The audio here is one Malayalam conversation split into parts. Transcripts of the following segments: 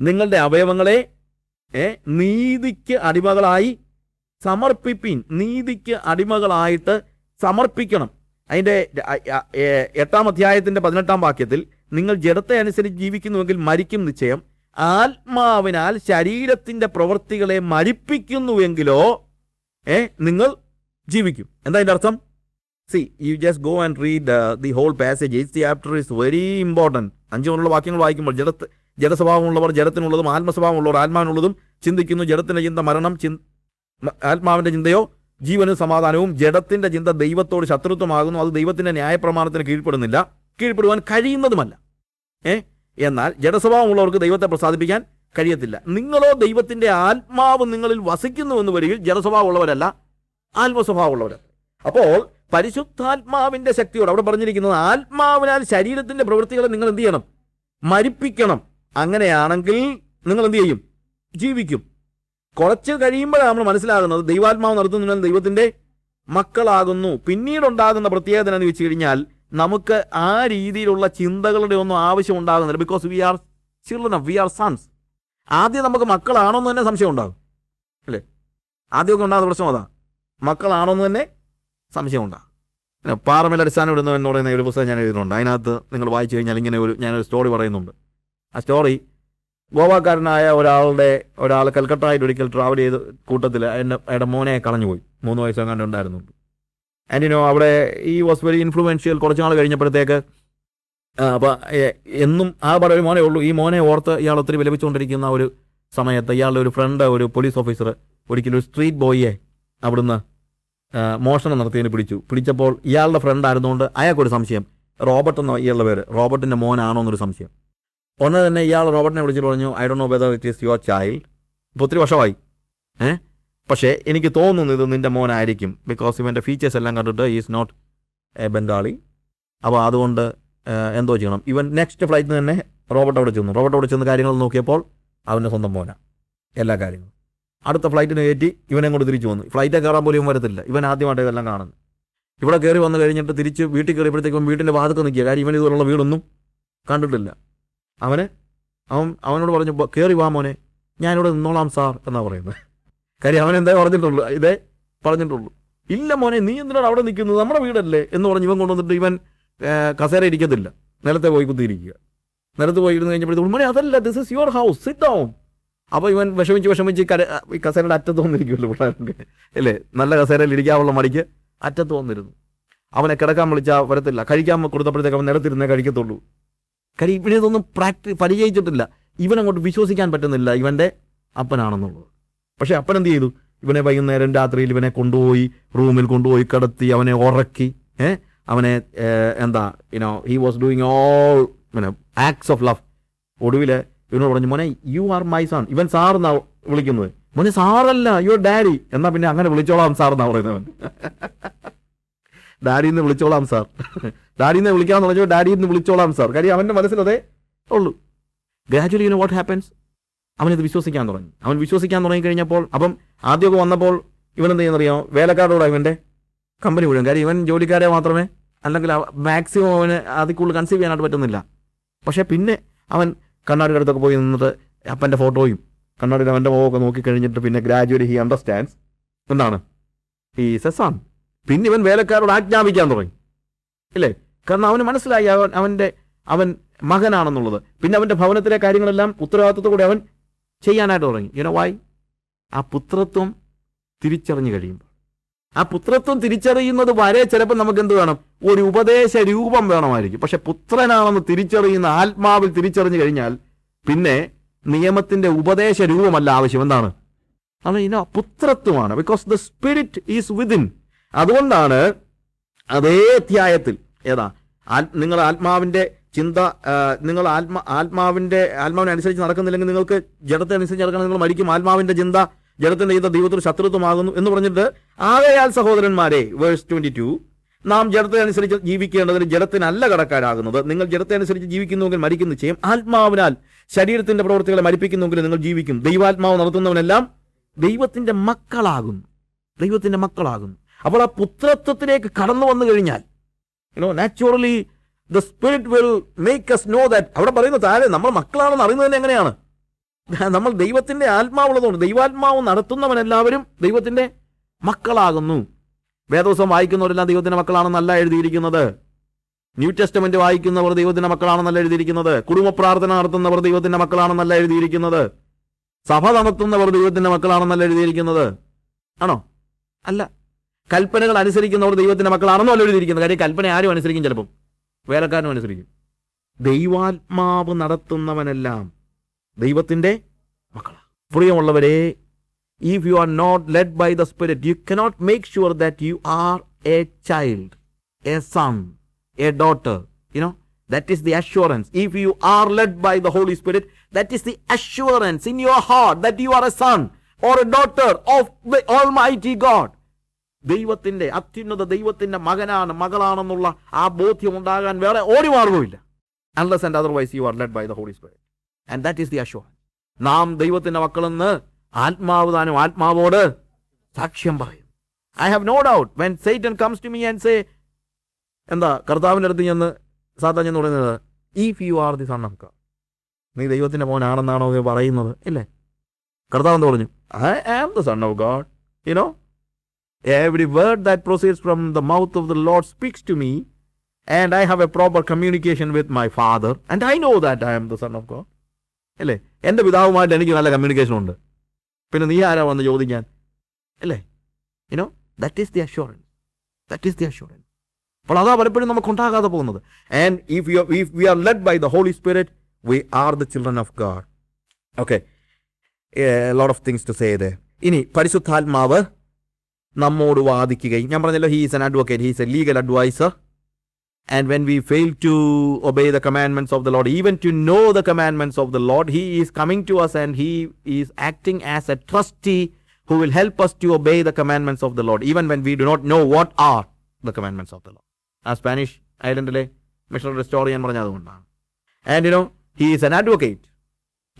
നിങ്ങളുടെ അവയവങ്ങളെ നീതിക്ക് അടിമകളായി സമർപ്പിപ്പിൻ നീതിക്ക് അടിമകളായിട്ട് സമർപ്പിക്കണം. അതിന്റെ എട്ടാം അധ്യായത്തിന്റെ പതിനെട്ടാം വാക്യത്തിൽ നിങ്ങൾ ജഡത്തെ അനുസരിച്ച് ജീവിക്കുന്നുവെങ്കിൽ മരിക്കും നിശ്ചയം. ആത്മാവിനാൽ ശരീരത്തിന്റെ പ്രവൃത്തികളെ മരിപ്പിക്കുന്നുവെങ്കിലോ ഏ നിങ്ങൾ ജീവിക്കും. എന്താ അതിന്റെ അർത്ഥം? See you just go and read the whole passage is the chapter is very important അഞ്ചു മുതലുള്ള വാക്യങ്ങൾ വായിക്കുമ്പോൾ ജഡത്ത് ജഡസ്വഭാവമുള്ളവർ ജഡത്തിനുള്ളതും ആത്മസ്വഭാവമുള്ളവർ ആത്മാവിനുള്ളതും ചിന്തിക്കുന്നു. ജഡത്തിന്റെ ചിന്ത മരണം ചിന് ആത്മാവിന്റെ ചിന്തയോ ജീവനും സമാധാനവും ജഡത്തിന്റെ ചിന്ത ദൈവത്തോട് ശത്രുത്വമാകുന്നു. അത് ദൈവത്തിന്റെ ന്യായപ്രമാണത്തിന് കീഴ്പ്പെടുന്നില്ല. കീഴ്പ്പെടുവാൻ കഴിയുന്നതുമല്ല. ഏ? എന്നാൽ ജഡസ്വഭാവമുള്ളവർക്ക് ദൈവത്തെ പ്രസാദിപ്പിക്കാൻ കഴിയത്തില്ല. നിങ്ങളോ ദൈവത്തിന്റെ ആത്മാവ് നിങ്ങളിൽ വസിക്കുന്നുവെന്ന് വരികിൽ ജഡസ്വഭാവമുള്ളവരല്ല ആത്മസ്വഭാവമുള്ളവരല്ല. അപ്പോൾ പരിശുദ്ധാത്മാവിന്റെ ശക്തിയോട് അവിടെ പറഞ്ഞിരിക്കുന്നത് ആത്മാവിനാൽ ശരീരത്തിന്റെ പ്രവൃത്തികളെ നിങ്ങൾ എന്ത് ചെയ്യണം? മരിപ്പിക്കണം. അങ്ങനെയാണെങ്കിൽ നിങ്ങൾ എന്ത് ചെയ്യും ജീവിക്കും. കുറച്ച് കഴിയുമ്പോഴാണ് നമ്മൾ മനസ്സിലാകുന്നത് ദൈവാത്മാവ് നടത്തുന്നതിനാൽ ദൈവത്തിന്റെ മക്കളാകുന്നു. പിന്നീടുണ്ടാകുന്ന പ്രത്യേകത എന്ന് വെച്ച് കഴിഞ്ഞാൽ നമുക്ക് ആ രീതിയിലുള്ള ചിന്തകളുടെ ഒന്നും ആവശ്യം ഉണ്ടാകുന്നില്ല. Because we are children we are sons ആദ്യം നമുക്ക് മക്കളാണോ എന്ന് തന്നെ സംശയം ഉണ്ടാകും. അല്ലേ? ആദ്യമൊക്കെ ഉണ്ടാകുന്ന പ്രശ്നം അതാ. മക്കളാണോ എന്ന് തന്നെ സംശയം ഉണ്ടാകും. പാറമേൽ അടിസ്ഥാനം ഇടുന്നു എന്ന് പറയുന്ന ഒരു പുസ്തകം ഞാൻ എഴുതിയിട്ടുണ്ട്. അതിനകത്ത് നിങ്ങൾ വായിച്ചു കഴിഞ്ഞാൽ ഇങ്ങനെ ഒരു ഞാനൊരു സ്റ്റോറി പറയുന്നുണ്ട്. ആ സ്റ്റോറി ഗോവാക്കാരനായ ഒരാളുടെ ഒരാൾ കൽക്കട്ടയിൽ ഒരിക്കൽ ട്രാവൽ ചെയ്ത് കൂട്ടത്തിൽ എന്റെ അയാളുടെ മോനെ കളഞ്ഞുപോയി. മൂന്ന് വയസ്സെങ്ങാണ്ട് ഉണ്ടായിരുന്നു. ആന്റിനോ അവിടെ ഈ വാസ് വെരി ഇൻഫ്ലുവൻഷ്യൽ കുറച്ച് നാൾ കഴിഞ്ഞപ്പോഴത്തേക്ക് അപ്പോൾ എന്നും ആ പറയും മോനെ ഉള്ളൂ. ഈ മോനെ ഓർത്ത് ഇയാൾ ഒത്തിരി വിലപിച്ചുകൊണ്ടിരിക്കുന്ന ഒരു സമയത്ത് ഇയാളുടെ ഒരു ഫ്രണ്ട് ഒരു പോലീസ് ഓഫീസർ ഒരിക്കലും ഒരു സ്ട്രീറ്റ് ബോയിയെ അവിടുന്ന് മോഷണം നടത്തിയതിന് പിടിച്ചു. പിടിച്ചപ്പോൾ ഇയാളുടെ ഫ്രണ്ട് ആയിരുന്നുകൊണ്ട് അയാൾക്കൊരു സംശയം. റോബർട്ട് എന്ന ഇയാളുടെ പേര്. റോബർട്ടിന്റെ മോനാണോ എന്നൊരു സംശയം. ഉടനെ തന്നെ ഇയാൾ റോബർട്ടിനെ വിളിച്ചിട്ട് പറഞ്ഞു I Dr know whether it is your child ഇപ്പോൾ ഒത്തിരി വർഷമായി. ഏ? പക്ഷേ എനിക്ക് തോന്നുന്നു ഇത് നിന്റെ മോനായിരിക്കും ബിക്കോസ് ഇവന്റെ ഫീച്ചേഴ്സ് എല്ലാം കണ്ടിട്ട് ഈസ് നോട്ട് എ ബംഗാളി അപ്പോൾ അതുകൊണ്ട് എന്തോ ചെയ്യണം. ഇവൻ നെക്സ്റ്റ് ഫ്ലൈറ്റിൽ തന്നെ റോബർട്ട് അവിടെ ചെന്നു. റോബർട്ട് അവിടെ ചെന്ന് കാര്യങ്ങൾ നോക്കിയപ്പോൾ അവന്റെ സ്വന്തം മോനാണ് എല്ലാ കാര്യങ്ങളും. അടുത്ത ഫ്ലൈറ്റിന് കയറ്റി ഇവനെ കൊണ്ട് തിരിച്ചു വന്നു. ഫ്ലൈറ്റ് കയറാൻ പോലും വരത്തില്ല. ഇവൻ ആദ്യമായിട്ട് ഇതെല്ലാം കാണുന്നു ഇവിടെ കയറി വന്നു കഴിഞ്ഞിട്ട് തിരിച്ച് വീട്ടിൽ കയറിയപ്പോഴത്തേക്കും വീട്ടിന്റെ വാതിൽക്ക് നിൽക്കുക. കാര്യം ഇവൻ ഇതുപോലുള്ള വീടൊന്നും കണ്ടിട്ടില്ല. അവന് അവൻ അവനോട് പറഞ്ഞു "ബ- കയറി വാ മോനെ ഞാനിവിടെ നിന്നോളാം സാർ എന്നാ പറയുന്നത്. കാര്യം അവൻ എന്താ പറഞ്ഞിട്ടുള്ളൂ? ഇതേ പറഞ്ഞിട്ടുള്ളൂ. ഇല്ല മോനെ നീ എന്തിനാണ് അവിടെ നിൽക്കുന്നത്? നമ്മുടെ വീടല്ലേ? എന്ന് പറഞ്ഞ് ഇവൻ കൊണ്ടുവന്നിട്ട് ഇവൻ കസേര ഇരിക്കത്തില്ല. നിലത്തെ പോയി കുത്തിയിരിക്കുക. നിലത്ത് പോയി ഇരുന്ന് കഴിഞ്ഞപ്പോഴത്തേക്കും മോനെ അതല്ല this is your house sit down അപ്പോൾ ഇവൻ വിഷമിച്ച് വിഷമിച്ച് കര ഈ കസേരയുടെ അറ്റത്ത് വന്നിരിക്കുമല്ലോ പിള്ളേർക്ക് അല്ലേ? നല്ല കസേരയിൽ ഇരിക്കാനുള്ള മടിക്ക് അറ്റത്ത് വന്നിരുന്നു. അവനെ കിടക്കാൻ വിളിച്ചാൽ വരത്തില്ല. കഴിക്കാൻ കൊടുത്തപ്പോഴത്തേക്ക് അവൻ നിലത്തിരുന്നേ കഴിക്കത്തുള്ളൂ. കാര്യം ഇവനെ ഇതൊന്നും പ്രാക്ടി പരിചയിച്ചിട്ടില്ല. ഇവനങ്ങോട്ട് വിശ്വസിക്കാൻ പറ്റുന്നില്ല. ഇവന്റെ അപ്പനാണെന്നുള്ളത്. പക്ഷേ അപ്പൻ എന്ത് ചെയ്തു? ഇവനെ വൈകുന്നേരം രാത്രിയിൽ ഇവനെ കൊണ്ടുപോയി റൂമിൽ കൊണ്ടുപോയി കിടത്തി അവനെ ഉറക്കി ഏ? അവനെ എന്താ you know he was doing all പിന്നെ ആക്ട്സ് ഓഫ് ലവ് ഒടുവിൽ ഇവനോട് പറഞ്ഞു മോനെ യു ആർ മൈ സൺ ഇവൻ സാർ എന്നാ വിളിക്കുന്നത്. മോനെ സാറല്ല യുവർ ഡാഡി എന്നാ പിന്നെ അങ്ങനെ വിളിച്ചോളാം സാർ എന്നാ പറയുന്നവൻ ഡാഡിന്ന് വിളിച്ചോളാം സാർ. ഡാഡിന്ന് വിളിക്കാന്ന് പറഞ്ഞപ്പോൾ ഡാഡിന്ന് വിളിച്ചോളാം സാർ. കാര്യം അവന്റെ മനസ്സിലതേ ഉള്ളൂ. Gradually you know what happens അവനത് വിശ്വസിക്കാൻ തുടങ്ങി. അവൻ വിശ്വസിക്കാൻ തുടങ്ങി കഴിഞ്ഞപ്പോൾ അപ്പം ആദ്യമൊക്കെ വന്നപ്പോൾ ഇവൻ എന്ത് ചെയ്യുന്നറിയാമോ വേലക്കാരോടാ ഇവന്റെ കമ്പനി മുഴുവൻ. കാര്യം ഇവൻ ജോലിക്കാരെ മാത്രമേ അല്ലെങ്കിൽ മാക്സിമം അവന് അതിൽ കൂടുതൽ കൺസീവ് ചെയ്യാനായിട്ട് പറ്റുന്നില്ല. പക്ഷേ പിന്നെ അവൻ കണ്ണാടിയുടെ അടുത്തൊക്കെ പോയി നിന്നിട്ട് അപ്പന്റെ ഫോട്ടോയും കണ്ണാടിയുടെ അവന്റെ മുഖമൊക്കെ നോക്കി കഴിഞ്ഞിട്ട് പിന്നെ ഗ്രാജുവലി ഹി അണ്ടർസ്റ്റാൻഡ്സ് എന്താണ്? ഈ സെസാൻ പിന്നെ ഇവൻ വേലക്കാരോട് ആജ്ഞാപിക്കാൻ തുടങ്ങി. ഇല്ലേ? കാരണം അവന് മനസ്സിലായി അവൻ അവന്റെ അവൻ മകനാണെന്നുള്ളത്. പിന്നെ അവന്റെ ഭവനത്തിലെ കാര്യങ്ങളെല്ലാം ഉത്തരവാദിത്വത്തോടെ അവൻ ചെയ്യാനായിട്ട് തുടങ്ങി. യുനോ വായി ആ പുത്രത്വം തിരിച്ചറിഞ്ഞു കഴിയുമ്പോൾ. ആ പുത്രത്വം തിരിച്ചറിയുന്നത് വരെ ചിലപ്പോൾ നമുക്ക് എന്ത് വേണം? ഒരു ഉപദേശ രൂപം വേണമായിരിക്കും. പക്ഷെ പുത്രനാണെന്ന് തിരിച്ചറിയുന്ന ആത്മാവിൽ തിരിച്ചറിഞ്ഞു കഴിഞ്ഞാൽ പിന്നെ നിയമത്തിന്റെ ഉപദേശ രൂപമല്ല ആവശ്യം. എന്താണ്? പുത്രത്വമാണ്. Because the spirit is within അതുകൊണ്ടാണ് അതേ അധ്യായത്തിൽ ഏതാ നിങ്ങൾ ആത്മാവിന്റെ ചിന്ത നിങ്ങൾ ആത്മാ ആത്മാവിന്റെ ആത്മാവിനെ അനുസരിച്ച് നടക്കുന്നില്ലെങ്കിൽ നിങ്ങൾക്ക് ജഡത്തെ അനുസരിച്ച് നടക്കണം നിങ്ങൾ മരിക്കും. ആത്മാവിന്റെ ചിന്ത ജഡത്തിന്റെ ചിന്ത ദൈവത്തിന് ശത്രുത്വമാകുന്നു എന്ന് പറഞ്ഞിട്ട് ആകയാൽ സഹോദരന്മാരെ വേഴ്സ് ട്വന്റി ടു നാം ജഡത്തെ അനുസരിച്ച് ജീവിക്കേണ്ടതിന് ജഡത്തിനല്ല കടക്കാരാകുന്നത്. നിങ്ങൾ ജഡത്തെ അനുസരിച്ച് ജീവിക്കുന്നുവെങ്കിൽ മരിക്കുന്നു ചെയ്യും ആത്മാവിനാൽ ശരീരത്തിന്റെ പ്രവർത്തികളെ മരിപ്പിക്കുന്നുവെങ്കിൽ നിങ്ങൾ ജീവിക്കും. ദൈവാത്മാവ് നടത്തുന്നവനെല്ലാം ദൈവത്തിന്റെ മക്കളാകുന്നു. ദൈവത്തിന്റെ മക്കളാകുന്നു. അപ്പോൾ ആ പുത്രത്വത്തിലേക്ക് കടന്നു വന്നു കഴിഞ്ഞാൽ you know naturally the spirit will make us know that അവിടെ പറയുന്ന താഴെ നമ്മൾ മക്കളാണെന്ന് അറിയുന്നത് തന്നെ എങ്ങനെയാണ്? നമ്മൾ ദൈവത്തിന്റെ ആത്മാവുള്ളതുകൊണ്ട് ദൈവാത്മാവ് നടത്തുന്നവനെല്ലാവരും ദൈവത്തിന്റെ മക്കളാകുന്നു. വേദോസം വായിക്കുന്നവരെല്ലാം ദൈവത്തിന്റെ മക്കളാണെന്നല്ല എഴുതിയിരിക്കുന്നത്. ന്യൂ ടെസ്റ്റമെന്റ് വായിക്കുന്നവർ ദൈവത്തിന്റെ മക്കളാണെന്നല്ല എഴുതിയിരിക്കുന്നത്. കുടുംബ പ്രാർത്ഥന നടത്തുന്നവർ ദൈവത്തിന്റെ മക്കളാണെന്നല്ല എഴുതിയിരിക്കുന്നത്. സഭ നടത്തുന്നവർ ദൈവത്തിന്റെ മക്കളാണെന്നല്ല എഴുതിയിരിക്കുന്നത്. ആണോ? അല്ല. കൽപ്പനകൾ അനുസരിക്കുന്നവർ ദൈവത്തിന്റെ മക്കളാണെന്നോ അല്ല എഴുതിയിരിക്കുന്നത്. കാര്യം കൽപ്പന ആരും അനുസരിക്കും ചിലപ്പം. വേലക്കാരനും അനുസരിക്കും. ദൈവാത്മാവ് നടത്തുന്നവനെല്ലാം ദൈവത്തിന്റെ മക്കളാണ് പ്രിയമുള്ളവരെ if you are not led by the spirit you cannot make sure that you are a child a son a daughter you know that is the assurance if you are led by the holy spirit that is the assurance in your heart that you are a son or a daughter of the almighty God ദൈവത്തിന്റെ അത്യുന്നത ദൈവത്തിന്റെ മകനാണ് മകളാണെന്നുള്ള ആ ബോധ്യം ഉണ്ടാകാൻ വേറെ ഒരു മാർഗവുമില്ല unless and otherwise you are led by the holy spirit and that is the അഷോ നാം ദൈവത്തിന്റെ മക്കളെന്ന് ആത്മാവ് താനും ആത്മാവോട് സാക്ഷ്യം പറയും. I have no doubt when Satan comes to me and say എന്താ കർത്താവിന്റെ അടുത്ത് ചെന്ന് സാത്താൻ ചെന്ന് പറയുന്നത് if you are the son of God നീ ദൈവത്തിന്റെ മോനാണെന്നാണോ പറയുന്നത്? ഇല്ലേ? കർത്താവ് എന്ന് പറഞ്ഞു? I am the son of God you every word that proceeds from the mouth of the Lord speaks to me and I have a proper communication with my father and I know that I am the son of God അല്ലേ? എന്റെ പിതാവുമായിട്ട് എനിക്ക് നല്ല കമ്മ്യൂണിക്കേഷൻ ഉണ്ട്. പിന്നെ നീ ആരാ വന്ന് ചോദിക്കാൻ? അല്ലേ? You know that is the assurance that is the assurance അപ്പോൾ അതാ പലപ്പോഴും നമുക്ക് ഉണ്ടാകാതെ പോകുന്നത്. And if you if we are led by the holy spirit we are the children of God okay lot of things to say the ഇനി പരിശുദ്ധാത്മാവ് നമ്മോട് വാദിക്കുകയും ഞാൻ പറഞ്ഞല്ലോ he's an advocate he's a legal adviser and when we fail to obey the commandments of the Lord, even to know the commandments of the Lord, He is coming to us and He is acting as a trustee who will help us to obey the commandments of the Lord, even when we do not know what are the commandments of the Lord. ആ സ്പാനിഷ് ഐലൻഡിലെ മിഷണറി റെസ്റ്റോർ ഞാൻ പറഞ്ഞ അതുകൊണ്ടാണ് and you know he is an advocate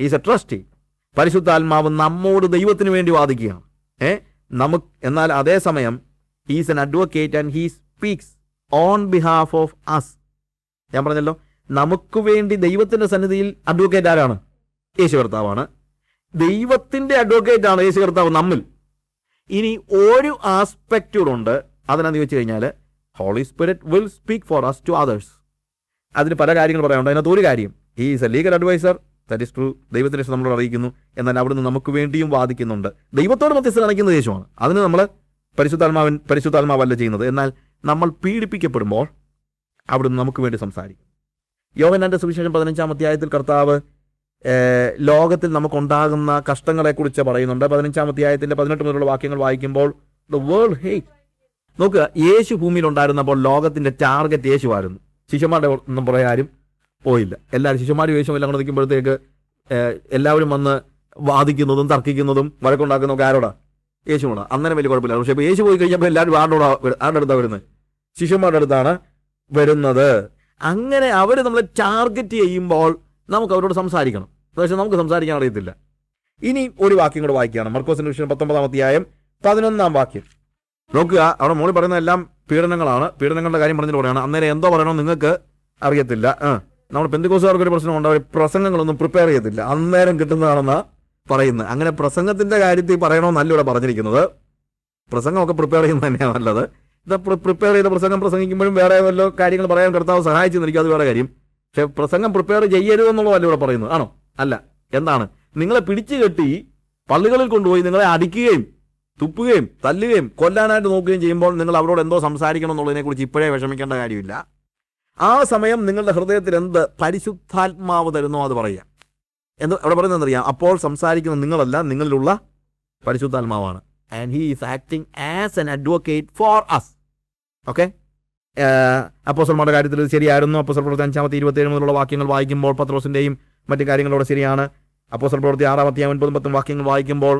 is a trustee പരിശുദ്ധാത്മാവ് നമ്മോട് ദൈവത്തിന് വേണ്ടി വാദിക്കുകയാണ് ഏ നമുക്ക് എന്നാൽ അതേസമയം he's an advocate and he speaks on behalf of us ഞാൻ പറഞ്ഞല്ലോ നമുക്ക് വേണ്ടി ദൈവത്തിന്റെ സന്നിധിയിൽ അഡ്വക്കേറ്റ് ആരാണ്? യേശു കർത്താവാണ്. ദൈവത്തിന്റെ അഡ്വക്കേറ്റ് ആണ് യേശു കർത്താവ് നമ്മിൽ. ഇനി ഒരു ആസ്പെക്റ്റൂടുണ്ട് അതിനെന്ന് ചോദിച്ചു കഴിഞ്ഞാൽ holy spirit will speak for us to others അതിന് പല കാര്യങ്ങൾ പറയാനുണ്ട്. അതിനകത്ത് ഒരു കാര്യം he is a legal adviser that is true ദൈവത്തിനെ നമ്മളോട് അറിയിക്കുന്നു. എന്നാൽ അവിടുന്ന് നമുക്ക് വേണ്ടിയും വാദിക്കുന്നുണ്ട്. ദൈവത്തോട് മധ്യസ്ഥ കാണിക്കുന്നത് ദേശമാണ് അതിന് നമ്മൾ പരിശുദ്ധാത്മാവൻ പരിശുദ്ധാത്മാവല്ല ചെയ്യുന്നത്. എന്നാൽ നമ്മൾ പീഡിപ്പിക്കപ്പെടുമ്പോൾ അവിടുന്ന് നമുക്ക് വേണ്ടി സംസാരിക്കും. യോഹനാന്റെ സുവിശേഷം പതിനഞ്ചാം അധ്യായത്തിൽ കർത്താവ് ലോകത്തിൽ നമുക്കുണ്ടാകുന്ന കഷ്ടങ്ങളെക്കുറിച്ച് പറയുന്നുണ്ട്. പതിനഞ്ചാം അധ്യായത്തിന്റെ പതിനെട്ട് മുതലുള്ള വാക്യങ്ങൾ വായിക്കുമ്പോൾ ദ വേൾഡ് ഹേ നോക്കുക യേശു ഭൂമിയിൽ ഉണ്ടായിരുന്നപ്പോൾ ലോകത്തിന്റെ ടാർഗറ്റ് യേശുവായിരുന്നു. ശിഷ്യന്മാരുടെ ഒന്നും പറയാരും പോയില്ല. എല്ലാവരും ശിശുമാർ വേഷം എല്ലാം കൂടെ നിൽക്കുമ്പോഴത്തേക്ക് എല്ലാവരും വന്ന് വാദിക്കുന്നതും തർക്കിക്കുന്നതും വഴക്കുണ്ടാക്കുന്നതും ഒക്കെ ആരോടാ? യേശുവാണ് അങ്ങനെ വലിയ കുഴപ്പമില്ല പക്ഷേ ഇപ്പോൾ യേശു പോയി കഴിഞ്ഞപ്പോൾ എല്ലാവരും ആരോടാ ആരുടെ അടുത്താണ് വരുന്നത്? ശിശുമാരുടെ അടുത്താണ് വരുന്നത്. അങ്ങനെ അവർ നമ്മളെ ടാർഗറ്റ് ചെയ്യുമ്പോൾ നമുക്ക് അവരോട് സംസാരിക്കണം. പക്ഷെ നമുക്ക് സംസാരിക്കാൻ അറിയത്തില്ല. ഇനി ഒരു വാക്യം കൂടെ വായിക്കുകയാണ്. മർക്കോസിന്റെ വിഷയം പത്തൊമ്പതാം അധ്യായം പതിനൊന്നാം വാക്യം. നോക്കുക അവിടെ മോളി പറയുന്ന എല്ലാം പീഡനങ്ങളാണ്. പീഡനങ്ങളുടെ കാര്യം പറഞ്ഞിട്ട് പറയുകയാണ് അന്നേരം എന്തോ പറയണോ നിങ്ങൾക്ക് അറിയത്തില്ല. നമ്മൾ പെന്തിക്കോസുകാർക്ക് ഒരു പ്രശ്നമുണ്ട്. അവർ പ്രസംഗങ്ങളൊന്നും പ്രിപ്പയർ ചെയ്യത്തില്ല. അന്നേരം കിട്ടുന്നതാണെന്ന് പറയുന്നത്. അങ്ങനെ പ്രസംഗത്തിന്റെ കാര്യത്തിൽ പറയണമെന്നല്ല ഇവിടെ പറഞ്ഞിരിക്കുന്നത്. പ്രസംഗമൊക്കെ പ്രിപ്പയർ ചെയ്യുന്നത് തന്നെയാണ് നല്ലത്. ഇത് പ്രിപ്പയർ ചെയ്ത പ്രസംഗം പ്രസംഗിക്കുമ്പോഴും വേറെ വല്ല കാര്യങ്ങൾ പറയാൻ കർത്താവ് സഹായിച്ചെന്നിരിക്കും അത് വേറെ കാര്യം. പക്ഷെ പ്രസംഗം പ്രിപ്പയർ ചെയ്യരുതെന്നുള്ളതല്ല ഇവിടെ പറയുന്നത്. ആണോ? അല്ല. എന്താണ്? നിങ്ങളെ പിടിച്ചു കെട്ടി പള്ളികളിൽ കൊണ്ടുപോയി നിങ്ങളെ അടിക്കുകയും തുപ്പുകയും തല്ലുകയും കൊല്ലാനായിട്ട് നോക്കുകയും ചെയ്യുമ്പോൾ നിങ്ങൾ അവരോട് എന്തോ സംസാരിക്കണം എന്നുള്ളതിനെക്കുറിച്ച് ഇപ്പോഴേ വിഷമിക്കേണ്ട കാര്യമില്ല. ആ സമയം നിങ്ങളുടെ ഹൃദയത്തിൽ എന്ത് പരിശുദ്ധാത്മാവ് തരുന്നോ അത് പറയുക. എന്ന് അവിടെ പറയുന്നത് അറിയാം അപ്പോൾ സംസാരിക്കുന്ന നിങ്ങളല്ല നിങ്ങളിലുള്ള പരിശുദ്ധാത്മാവാണ്. And he is acting as an advocate for us okay അപ്പോസൽമാരുടെ കാര്യത്തിൽ ഇത് ശരിയായിരുന്നു. അപ്പോസൽ പ്രവർത്തി അഞ്ചാമത്തെ ഇരുപത്തേഴ് മുതലുള്ള വാക്യങ്ങൾ വായിക്കുമ്പോൾ പത്രോസിന്റെയും മറ്റു കാര്യങ്ങളോട് ശരിയാണ്. അപ്പോസൽ പ്രവർത്തി ആറാമത്തെ ഒൻപതും പത്തും വാക്യങ്ങൾ വായിക്കുമ്പോൾ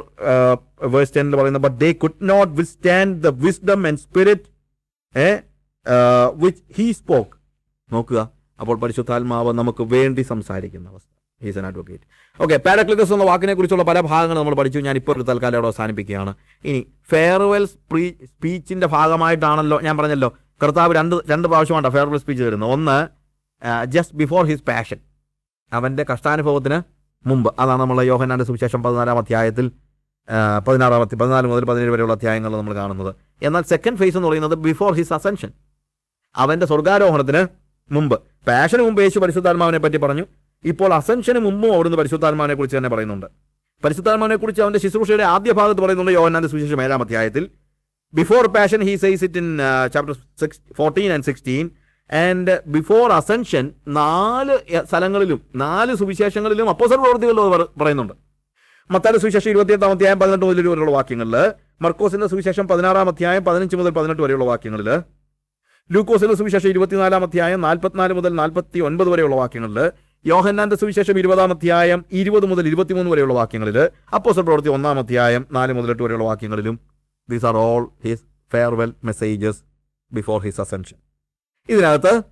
വേഴ്സ് ടെനിൽ പറയുന്നത് but they could not withstand the wisdom and spirit which he spoke നോക്കുക. അപ്പോൾ പരിശുദ്ധാത്മാവ് നമുക്ക് വേണ്ടി സംസാരിക്കുന്ന അവസ്ഥ. ഹീസ് എൻ അഡ്വക്കേറ്റ് ഓക്കെ പാരക്ലിക്കസ് എന്ന വാക്കിനെ കുറിച്ചുള്ള പല ഭാഗങ്ങൾ നമ്മൾ പഠിച്ചു. ഞാൻ ഇപ്പോൾ ഒരു തൽക്കാലം അവിടെ അവസാനിപ്പിക്കുകയാണ്. ഇനി ഫെയർവെൽ സ്പീ സ്പീച്ചിന്റെ ഭാഗമായിട്ടാണല്ലോ ഞാൻ പറഞ്ഞല്ലോ. കർത്താവ് രണ്ട് രണ്ട് പ്രാവശ്യമാണ് ഫെയർവെൽ സ്പീച്ച് തരുന്നത്? ഒന്ന് ജസ്റ്റ് ബിഫോർ ഹിസ് പാഷൻ അവന്റെ കഷ്ടാനുഭവത്തിന് മുമ്പ്. അതാണ് നമ്മൾ യോഹനാന്റെ സുവിശേഷം പതിനാലാം അധ്യായത്തിൽ ആ, പതിനാറാം അധ്യ- പതിനാല് മുതൽ പതിനേഴ് വരെയുള്ള അധ്യായങ്ങൾ നമ്മൾ കാണുന്നത്. എന്നാൽ സെക്കൻഡ് ഫേസ് എന്ന് പറയുന്നത് ബിഫോർ ഹിസ് അസെൻഷൻ അവന്റെ സ്വർഗാരോഹണത്തിന് മുമ്പ്. പാഷന് മുമ്പ് യേശു പരിശുദ്ധാത്മാവിനെ പറ്റി പറഞ്ഞു. ഇപ്പോൾ അസെൻഷന് മുമ്പും അവിടുന്ന് പരിശുദ്ധാത്മാവിനെ കുറിച്ച് തന്നെ പറയുന്നുണ്ട്. പരിശുദ്ധാത്മാവിനെ കുറിച്ച് അവന്റെ ശുശ്രൂഷയുടെ ആദ്യ ഭാഗത്ത് പറയുന്നുണ്ട് യോഹന്നാന്റെ സുവിശേഷം ഏഴാം അധ്യായത്തിൽ. Before passion he says it in chapter six fourteen and sixteen and before ascension നാല് സ്ഥലങ്ങളിലും നാല് സുവിശേഷങ്ങളിലും അപ്പോസർ പ്രവർത്തികളിലും പറയുന്നുണ്ട്. മത്താന്റെ സുവിശേഷം ഇരുപത്തിയെട്ടാം അധ്യായം പതിനെട്ട് മുതൽ വരെയുള്ള വാക്യങ്ങളിൽ മർക്കോസിന്റെ സുവിശേഷം പതിനാറാം അധ്യായം പതിനഞ്ച് മുതൽ പതിനെട്ട് വരെയുള്ള വാക്യങ്ങളിൽ ലൂക്കോസിന്റെ സുവിശേഷം ഇരുപത്തിനാലാം അധ്യായം നാൽപ്പത്തിനാല് മുതൽ നാൽപ്പത്തി ഒൻപത് വരെയുള്ള വാക്യങ്ങളിൽ യോഹന്നാന്റെ സുവിശേഷം ഇരുപതാം അധ്യായം ഇരുപത് മുതൽ ഇരുപത്തിമൂന്ന് വരെയുള്ള വാക്യങ്ങളിൽ അപ്പോസൽ പ്രവൃത്തി ഒന്നാം അധ്യായം നാല് മുതൽ എട്ട് വരെയുള്ള വാക്യങ്ങളിലും these are all his farewell messages before his ascension ഇതിനകത്ത്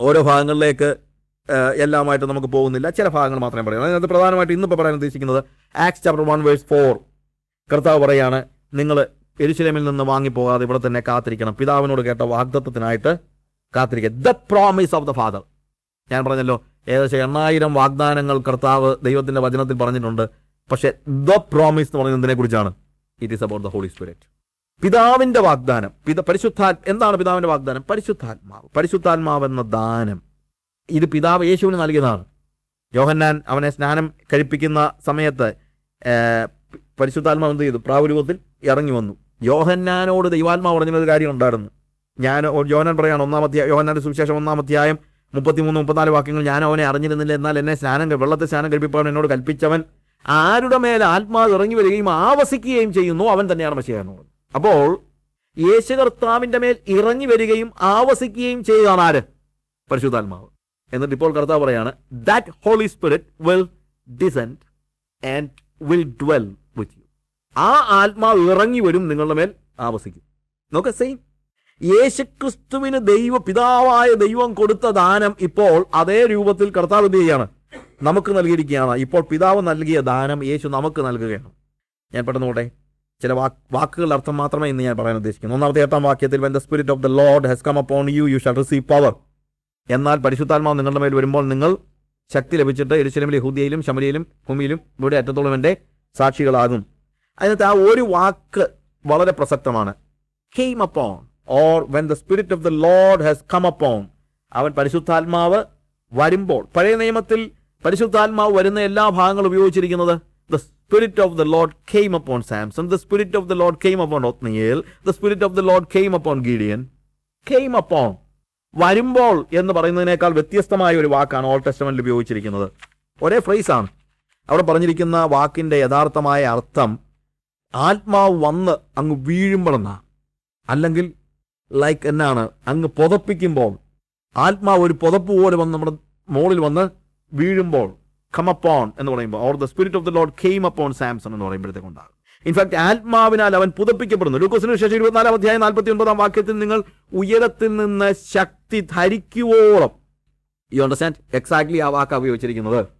ഓരോ ഭാഗങ്ങളിലേക്ക് എല്ലാമായിട്ട് നമുക്ക് പോകുന്നില്ല. ചില ഭാഗങ്ങൾ മാത്രമേ പറയാം അതിനകത്ത് പ്രധാനമായിട്ട് ഇന്നിപ്പോൾ പറയാൻ ഉദ്ദേശിക്കുന്നത് Acts chapter one verse four കർത്താവ് പറയാണ് നിങ്ങൾ എരുശലേമിൽ നിന്ന് വാങ്ങിപ്പോകാതെ ഇവിടെ തന്നെ കാത്തിരിക്കണം. പിതാവിനോട് കേട്ട വാഗ്ദത്വത്തിനായിട്ട് കാത്തിരിക്കുക. The promise of the father ഞാൻ പറഞ്ഞല്ലോ ഏകദേശം എണ്ണായിരം വാഗ്ദാനങ്ങൾ കർത്താവ് ദൈവത്തിന്റെ വചനത്തിൽ പറഞ്ഞിട്ടുണ്ട്. പക്ഷേ ദ പ്രോമിസ് എന്ന് പറയുന്നതിനെ കുറിച്ചാണ് it is about the holy spirit പിതാവിന്റെ വാഗ്ദാനം പിത പരിശുദ്ധാ എന്താണ് പിതാവിന്റെ വാഗ്ദാനം? പരിശുദ്ധാത്മാവ്. പരിശുദ്ധാത്മാവ് എന്ന ദാനം. ഇത് പിതാവ് യേശുവിന് നൽകിയതാണ്. യോഹന്നാൻ അവനെ സ്നാനം കഴിപ്പിക്കുന്ന സമയത്ത് പരിശുദ്ധാത്മാവ് എന്ത് ചെയ്തു? പ്രാവുരൂപത്തിൽ ഇറങ്ങി വന്നു. യോഹന്നാനോട് ദൈവാത്മാവ് പറഞ്ഞൊരു കാര്യം ഉണ്ടായിരുന്നു. ഞാൻ യോഹന്നാൻ പറയാണ് ഒന്നാമത്തെ യോഹനാന്റെ സുവിശേഷം ഒന്നാമധ്യായം മുപ്പത്തിമൂന്ന് മുപ്പത്തിനാല് വാക്യങ്ങൾ ഞാൻ അവനെ അറിഞ്ഞിരുന്നില്ല എന്നാൽ എന്നെ സ്നാനം വെള്ളത്തെ സ്നാനം കഴിപ്പിക്കാൻ എന്നോട് കൽപ്പിച്ചവൻ ആരുടെ മേൽ ആത്മാവ് ഇറങ്ങി വരികയും ആവസിക്കുകയും ചെയ്യുന്നു അവൻ തന്നെയാണ് മഷിയെന്ന് അപ്പോൾ യേശു കർത്താവിന്റെ മേൽ ഇറങ്ങി വരികയും ആവസിക്കുകയും ചെയ്യുകയാണ് ആര്? പരിശുദ്ധാത്മാവ്. എന്നിട്ട് ഇപ്പോൾ കർത്താവ് പറയാണ് that holy spirit will descend and will dwell ആ ആത്മാവ് ഇറങ്ങി വരും നിങ്ങളുടെ മേൽ ആവസിക്കും. നോക്ക സെയിം യേശുക്രിസ്തുവിന് ദൈവ പിതാവായ ദൈവം കൊടുത്ത ദാനം ഇപ്പോൾ അതേ രൂപത്തിൽ കർത്താവ് എന്ത് ചെയ്യാണ്? നമുക്ക് നൽകിയിരിക്കുകയാണ്. ഇപ്പോൾ പിതാവ് നൽകിയ ദാനം യേശു നമുക്ക് നൽകുകയാണ്. ഞാൻ പെട്ടെന്ന് പോട്ടെ ചില വാക്ക് വാക്കുകളുടെ അർത്ഥം മാത്രമേ ഇന്ന് ഞാൻ പറയാൻ ഉദ്ദേശിക്കുന്നു. ഒന്നാമത്തെ എട്ടാം വാക്യത്തിൽ when the spirit of the Lord has come upon you you shall receive power എന്നാൽ പരിശുദ്ധാത്മാവ് നിങ്ങളുടെ മേൽ വരുമ്പോൾ നിങ്ങൾ ശക്തി ലഭിച്ചിട്ട് എരുശലമിലെ ഹുദിയയിലും ശമരിയിലും ഭൂമിയിലും ഇവിടെ അറ്റത്തോളം എന്റെ സാക്ഷികളാകും. അതിനകത്ത് ആ ഒരു വാക്ക് വളരെ പ്രസക്തമാണ്. Came upon or when the spirit of the lord has come upon. അവൻ പരിശുദ്ധാത്മാവ് വരുമ്പോൾ പഴയ നിയമത്തിൽ പരിശുദ്ധാത്മാവ് വരുന്ന എല്ലാ ഭാഗങ്ങളും ഉപയോഗിച്ചിരിക്കുന്നത് the spirit of the Lord came upon Samson the spirit of the Lord came upon Othniel the spirit of the Lord came upon Gideon came upon വരുമ്പോൾ എന്ന് പറയുന്നതിനേക്കാൾ വ്യത്യസ്തമായ ഒരു വാക്കാണ് ഓൾ ടെസ്റ്റമെന്റിൽ ഉപയോഗിച്ചിരിക്കുന്നത്. ഒരേ ഫ്രേസാണ് അവിടെ പറഞ്ഞിരിക്കുന്ന വാക്കിന്റെ യഥാർത്ഥമായ അർത്ഥം ആത്മാവ് വന്ന് അങ്ങ് വീഴുമ്പോഴെന്ന അല്ലെങ്കിൽ ലൈക്ക് എന്നാണ് അങ്ങ് പുതപ്പിക്കുമ്പോൾ ആത്മാവ് ഒരു പുതപ്പ് പോലെ വന്ന് നമ്മുടെ മോളിൽ വന്ന് വീഴുമ്പോൾ കമപ്പോൺ എന്ന് പറയുമ്പോൾ or the spirit of the Lord came upon Samson എന്ന് പറയുമ്പോഴത്തേക്ക് ഉണ്ടാകും. ഇൻഫാക്ട് ആത്മാവിനാൽ അവൻ പുതപ്പിക്കപ്പെടുന്നു. ലൂക്കോസിന് ശേഷം ഇരുപത്തിനാലാം അധ്യായം നാൽപ്പത്തി ഒൻപതാം വാക്യത്തിൽ നിങ്ങൾ ഉയരത്തിൽ നിന്ന് ശക്തി ധരിക്കുവോളം. യു അണ്ടർസ്റ്റാൻഡ് എക്സാക്ട്ലി ആ വാക്ക് ഉപയോഗിച്ചിരിക്കുന്നത്.